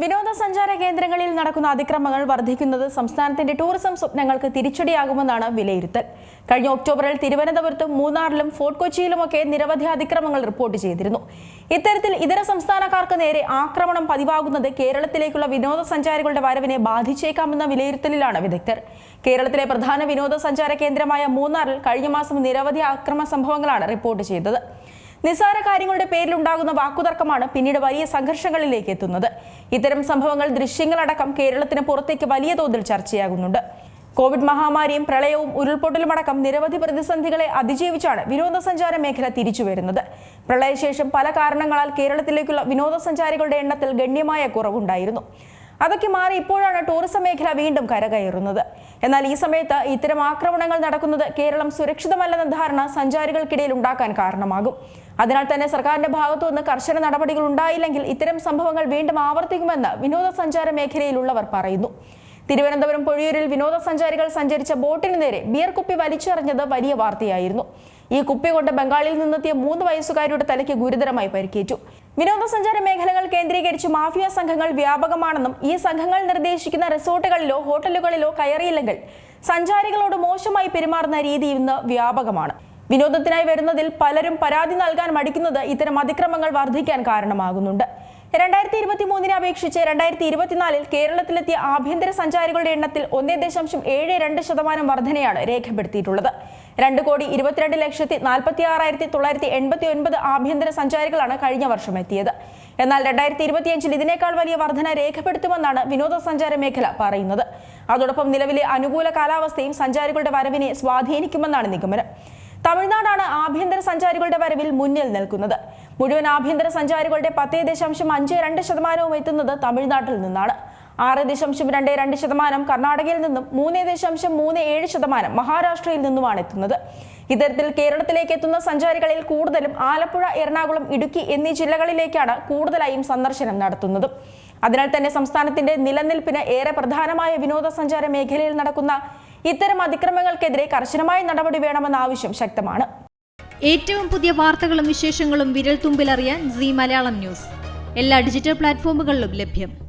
വിനോദസഞ്ചാര കേന്ദ്രങ്ങളിൽ നടക്കുന്ന അതിക്രമങ്ങൾ വർദ്ധിക്കുന്നത് സംസ്ഥാനത്തിന്റെ ടൂറിസം സ്വപ്നങ്ങൾക്ക് തിരിച്ചടിയാകുമെന്നാണ് വിലയിരുത്തൽ. കഴിഞ്ഞ ഒക്ടോബറിൽ തിരുവനന്തപുരത്തും മൂന്നാറിലും ഫോർട്ട് കൊച്ചിയിലുമൊക്കെ നിരവധി അതിക്രമങ്ങൾ റിപ്പോർട്ട് ചെയ്തിരുന്നു. ഇത്തരത്തിൽ ഇതര സംസ്ഥാനക്കാർക്ക് നേരെ ആക്രമണം പതിവാകുന്നത് കേരളത്തിലേക്കുള്ള വിനോദസഞ്ചാരികളുടെ വരവിനെ ബാധിച്ചേക്കാമെന്ന വിലയിരുത്തലിലാണ് വിദഗ്ധർ. കേരളത്തിലെ പ്രധാന വിനോദസഞ്ചാര കേന്ദ്രമായ മൂന്നാറിൽ കഴിഞ്ഞ മാസം നിരവധി അക്രമ സംഭവങ്ങളാണ് റിപ്പോർട്ട് ചെയ്തത്. നിസ്സാര കാര്യങ്ങളുടെ പേരിലുണ്ടാകുന്ന വാക്കുതർക്കമാണ് പിന്നീട് വലിയ സംഘർഷങ്ങളിലേക്ക് എത്തുന്നത്. ഇത്തരം സംഭവങ്ങൾ ദൃശ്യങ്ങളടക്കം കേരളത്തിന് പുറത്തേക്ക് വലിയ തോതിൽ ചർച്ചയാകുന്നുണ്ട്. കോവിഡ് മഹാമാരിയും പ്രളയവും ഉരുൾപൊട്ടലുമടക്കം നിരവധി പ്രതിസന്ധികളെ അതിജീവിച്ചാണ് വിനോദസഞ്ചാര മേഖല തിരിച്ചു വരുന്നത്. പ്രളയശേഷം പല കാരണങ്ങളാൽ കേരളത്തിലേക്കുള്ള വിനോദസഞ്ചാരികളുടെ എണ്ണത്തിൽ ഗണ്യമായ കുറവുണ്ടായിരുന്നു. അതൊക്കെ മാറി ഇപ്പോഴാണ് ടൂറിസം മേഖല വീണ്ടും കരകയറുന്നത്. എന്നാൽ ഈ സമയത്ത് ഇത്തരം ആക്രമണങ്ങൾ നടക്കുന്നത് കേരളം സുരക്ഷിതമല്ലെന്ന ധാരണ സഞ്ചാരികൾക്കിടയിൽ ഉണ്ടാക്കാൻ കാരണമാകും. അതിനാൽ തന്നെ സർക്കാരിന്റെ ഭാഗത്തു നിന്ന് കർശന നടപടികൾ ഉണ്ടായില്ലെങ്കിൽ ഇത്തരം സംഭവങ്ങൾ വീണ്ടും ആവർത്തിക്കുമെന്ന് വിനോദസഞ്ചാര മേഖലയിലുള്ളവർ പറയുന്നു. തിരുവനന്തപുരം പൊഴിയൂരിൽ വിനോദസഞ്ചാരികൾ സഞ്ചരിച്ച ബോട്ടിന് നേരെ ബിയർ കുപ്പി വലിച്ചെറിഞ്ഞത് വലിയ വാർത്തയായിരുന്നു. ഈ കുപ്പി കൊണ്ട് ബംഗാളിൽ നിന്നെത്തിയ മൂന്ന് വയസ്സുകാരിയുടെ തലയ്ക്ക് ഗുരുതരമായി പരിക്കേറ്റു. വിനോദസഞ്ചാര മേഖലകൾ കേന്ദ്രീകരിച്ച് മാഫിയ സംഘങ്ങൾ വ്യാപകമാണെന്നും ഈ സംഘങ്ങൾ നിർദ്ദേശിക്കുന്ന റിസോർട്ടുകളിലോ ഹോട്ടലുകളിലോ കയറിയില്ലെങ്കിൽ സഞ്ചാരികളോട് മോശമായി പെരുമാറുന്ന രീതി ഇന്ന് വ്യാപകമാണ്. വിനോദത്തിനായി വരുന്നതിൽ പലരും പരാതി നൽകാൻ മടിക്കുന്നത് ഇത്തരം അതിക്രമങ്ങൾ വർദ്ധിക്കാൻ കാരണമാകുന്നുണ്ട്. രണ്ടായിരത്തി ഇരുപത്തി മൂന്നിനെ അപേക്ഷിച്ച് രണ്ടായിരത്തി ഇരുപത്തിനാലിൽ കേരളത്തിലെത്തിയ ആഭ്യന്തര സഞ്ചാരികളുടെ എണ്ണത്തിൽ ഒന്നേ ദശാംശം ഏഴ് രണ്ട് ശതമാനം വർധനയാണ് രേഖപ്പെടുത്തിയിട്ടുള്ളത്. രണ്ട് കോടി ഇരുപത്തിരണ്ട് ലക്ഷത്തി നാൽപ്പത്തി ആറായിരത്തി തൊള്ളായിരത്തി എൺപത്തി ഒൻപത് ആഭ്യന്തര സഞ്ചാരികളാണ് കഴിഞ്ഞ വർഷം എത്തിയത്. എന്നാൽ രണ്ടായിരത്തി ഇരുപത്തിയഞ്ചിൽ ഇതിനേക്കാൾ വലിയ വർധന രേഖപ്പെടുത്തുമെന്നാണ് വിനോദസഞ്ചാര മേഖല പറയുന്നത്. അതോടൊപ്പം നിലവിലെ അനുകൂല കാലാവസ്ഥയും സഞ്ചാരികളുടെ വരവിനെ സ്വാധീനിക്കുമെന്നാണ് നിഗമനം. തമിഴ്നാടാണ് ആഭ്യന്തര സഞ്ചാരികളുടെ വരവിൽ മുന്നിൽ നിൽക്കുന്നത്. മുഴുവൻ ആഭ്യന്തര സഞ്ചാരികളുടെ പത്തേ ദശാംശം അഞ്ച് രണ്ട് ശതമാനവും എത്തുന്നത് തമിഴ്നാട്ടിൽ നിന്നാണ്. ആറ് ദശാംശം രണ്ട് രണ്ട് ശതമാനം കർണാടകയിൽ നിന്നും മൂന്ന് ദശാംശം മൂന്ന് ഏഴ് ശതമാനം മഹാരാഷ്ട്രയിൽ നിന്നുമാണ് എത്തുന്നത്. ഇത്തരത്തിൽ കേരളത്തിലേക്ക് എത്തുന്ന സഞ്ചാരികളിൽ കൂടുതലും ആലപ്പുഴ എറണാകുളം ഇടുക്കി എന്നീ ജില്ലകളിലേക്കാണ് കൂടുതലായും സന്ദർശനം നടത്തുന്നത്. അതിനാൽ തന്നെ സംസ്ഥാനത്തിന്റെ നിലനിൽപ്പിന് ഏറെ പ്രധാനമായ വിനോദസഞ്ചാര മേഖലയിൽ നടക്കുന്ന ഇത്തരം അതിക്രമങ്ങൾക്കെതിരെ കർശനമായ നടപടി വേണമെന്ന ആവശ്യം ശക്തമാണ്. ഏറ്റവും പുതിയ വാർത്തകളും വിശേഷങ്ങളും വിരൽ തുമ്പിലറിയാൻ സി മലയാളം ന്യൂസ്. എല്ലാ ഡിജിറ്റൽ പ്ലാറ്റ്ഫോമുകളിലും ലഭ്യം.